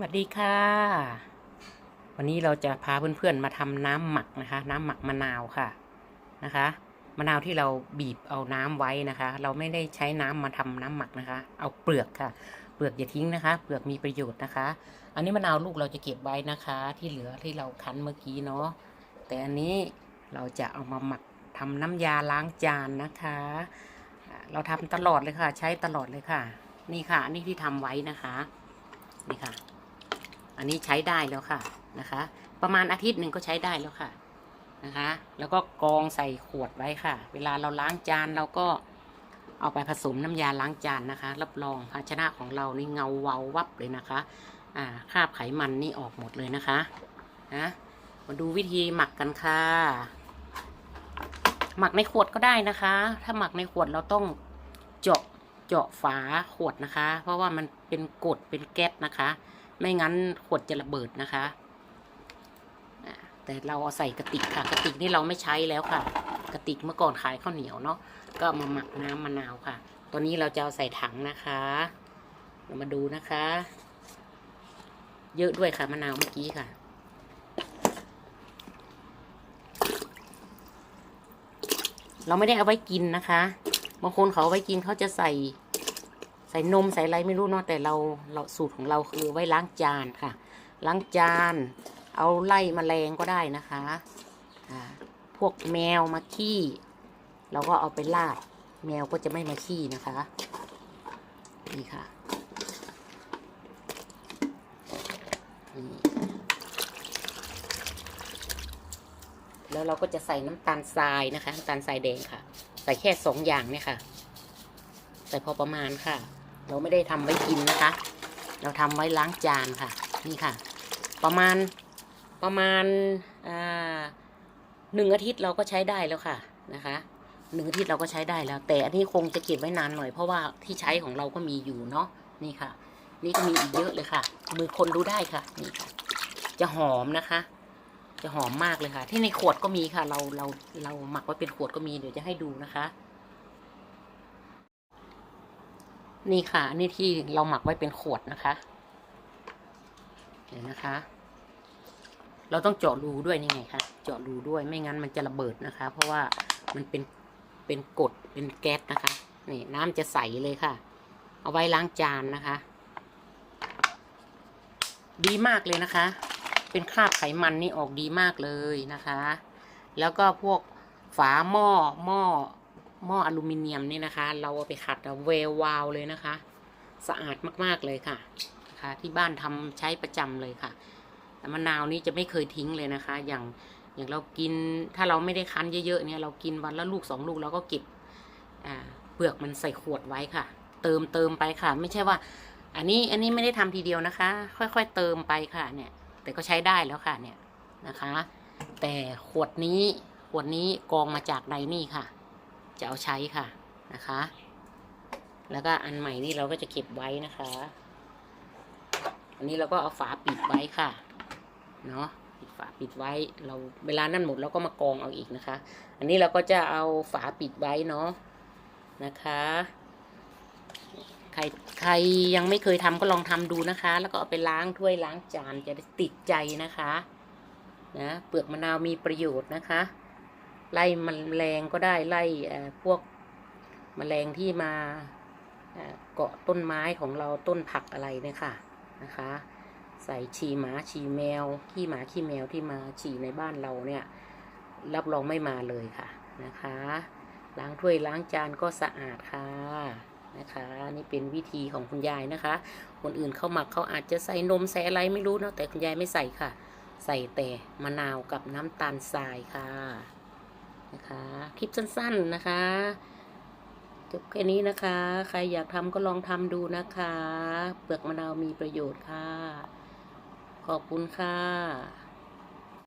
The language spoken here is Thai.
สวัสดีค่ะ วันนี้เราจะพาเพื่อนๆมาทำน้ำหมักนะคะ น้ำหมักมะนาวค่ะนะคะ มะนาวที่เราบีบเอาน้ำไว้นะคะ เราไม่ได้ใช้น้ำมาทำน้ำหมักนะคะ เอาเปลือกค่ะ เปลือกอย่าทิ้งนะคะ เปลือกมีประโยชน์นะคะ อันนี้มะนาวลูกเราจะเก็บไว้นะคะ ที่เหลือที่เราคั้นเมื่อกี้เนาะแต่อันนี้เราจะเอามาหมักทำน้ำยาล้างจานนะคะ เราทำตลอดเลยค่ะ ใช้ตลอดเลยค่ะ นี่ค่ะนนี้ที่ทำไว้นะคะ นี่ค่ะ อันนี้ใช้ได้แล้วค่ะนะคะ ประมาณอาทิตย์หนึ่งก็ใช้ได้แล้วค่ะนะคะ แล้วก็กองใส่ขวดไว้ค่ะ เวลาเราล้างจานเราก็เอาไปผสมน้ำยาล้างจานนะคะ รับรองภาชนะของเรานี่เงาเวาววับเลยนะคะ อ่าคราบไขมันนี่ออกหมดเลยนะคะนะมาดูวิธีหมักกันค่ะ หมักในขวดก็ได้นะคะ ถ้าหมักในขวดเราต้องเจาะเจาะฝาขวดนะคะ เพราะว่ามันเป็นกดเป็นแก๊สนะคะ ไม่งั้นขวดจะระเบิดนะคะแต่เราเอาใส่กระติกค่ะ กระติกนี่เราไม่ใช้แล้วค่ะ กระติกเมื่อก่อนขายข้าวเหนียวเนาะก็มาหมักน้ำมะนาวค่ะ ตอนนี้เราจะเอาใส่ถังนะคะ เรามาดูนะคะ เยอะด้วยค่ะมะนาวเมื่อกี้ค่ะเราไม่ได้เอาไว้กินนะคะ บางคนเขาเอาไว้กินเขาจะใส่ ใส่นมใส่อะไรไม่รู้เนาะแต่เราเราสูตรของเราคือไว้ล้างจานค่ะ ล้างจาน เอาไล่มแมลงก็ได้นะคะพวกแมวมาขี้ เราก็เอาไปลาด แมวก็จะไม่มาขี้นะคะ นี่ค่ะนี่แล้วเราก็จะใส่น้ำตาลทรายนะคะน้ำตาลทรายแดงค่ะ ใส่แค่สองอย่างเนี่ยค่ะ ใส่พอประมาณค่ะ เราไม่ได้ทำไว้กินนะคะ เราทำไว้ล้างจานค่ะ นี่ค่ะ ประมาณประมาณหนึ่งอาทิตย์เราก็ใช้ได้แล้วค่ะนะคะหนึ่งอาทิตย์เราก็ใช้ได้แล้ว แต่อันนี้คงจะเก็บไว้นานหน่อยเพราะว่าที่ใช้ของเราก็มีอยู่เนาะนี่ค่ะ นี่ก็มีอีกเยอะเลยค่ะ มือคนดูได้ค่ะนี่ค่ะ จะหอมนะคะ จะหอมมากเลยค่ะ ที่ในขวดก็มีค่ะ เราเราเราหมักไว้เป็นขวดก็มีเดี๋ยวจะให้ดูนะคะ นี่ค่ะ นี่ที่เราหมักไว้เป็นขวดนะคะเห็นนะคะ เราต้องเจาะรูด้วยนี่ไงคะเจาะรูด้วยไม่งั้นมันจะระเบิดนะคะ เพราะว่ามันเป็นเป็นกดเป็นแก๊สนะคะ นี่น้ำจะใสเลยค่ะ เอาไว้ล้างจานนะคะ ดีมากเลยนะคะ เป็นคราบไขมันนี่ออกดีมากเลยนะคะ แล้วก็พวกฝาหม้อหม้อ หม้ออลูมิเนียมนี่นะคะ เราเอาไปขัดเวลวาวเลยนะคะ สะอาดมากๆเลยค่ะนะคะที่บ้านทำใช้ประจำเลยค่ะ แต่มะนาวนี่จะไม่เคยทิ้งเลยนะคะ อย่างอย่างเรากินถ้าเราไม่ได้คั้นเยอะๆเนี่ยเรากินวันละลูกสองลูกเราก็เก็บเปลือกมันใส่ขวดไว้ค่ะ เติมเติมไปค่ะ ไม่ใช่ว่า อันนี้อันนี้ไม่ได้ทำทีเดียวนะคะ ค่อยๆเติมไปค่ะเนี่ย แต่ก็ใช้ได้แล้วค่ะเนี่ยนะคะ แต่ขวดนี้ขวดนี้กองมาจากในนี่ค่ะ จะเอาใช้ค่ะนะคะ แล้วก็อันใหม่นี่เราก็จะเก็บไว้นะคะ อันนี้เราก็เอาฝาปิดไว้ค่ะเนาะปิดฝาปิดไว้เราเวลานั่นหมดเราก็มากองเอาอีกนะคะ อันนี้เราก็จะเอาฝาปิดไว้เนาะนะคะ ใครใครยังไม่เคยทำก็ลองทำดูนะคะ แล้วก็เอาไปล้างถ้วยล้างจานจะได้ติดใจนะคะนะเปลือกมะนาวมีประโยชน์นะคะ ไล่มแมลงก็ได้ไล่พวกมแมลงที่มาเกาะต้นไม้ของเราต้นผักอะไรเนี่ยค่ะนะคะ ใส่ฉี่หมาฉี่แมวขี้หมาขี้แมวที่มาฉี่ในบ้านเราเนี่ย รับรองไม่มาเลยค่ะนะคะ ล้างถ้วยล้างจานก็สะอาดค่ะนะคะนี่เป็นวิธีของคุณยายนะคะ คนอื่นเข้าหมักเขาอาจจะใส่นมใส่อะไรไม่รู้เนอะแต่คุณยายไม่ใส่ค่ะ ใส่แต่มะนาวกับน้ำตาลทรายค่ะ นะคะ คลิปสั้นๆนะคะจบแค่นี้นะคะ ใครอยากทำก็ลองทำดูนะคะ เปลือกมะนาวมีประโยชน์ค่ะ ขอบคุณค่ะ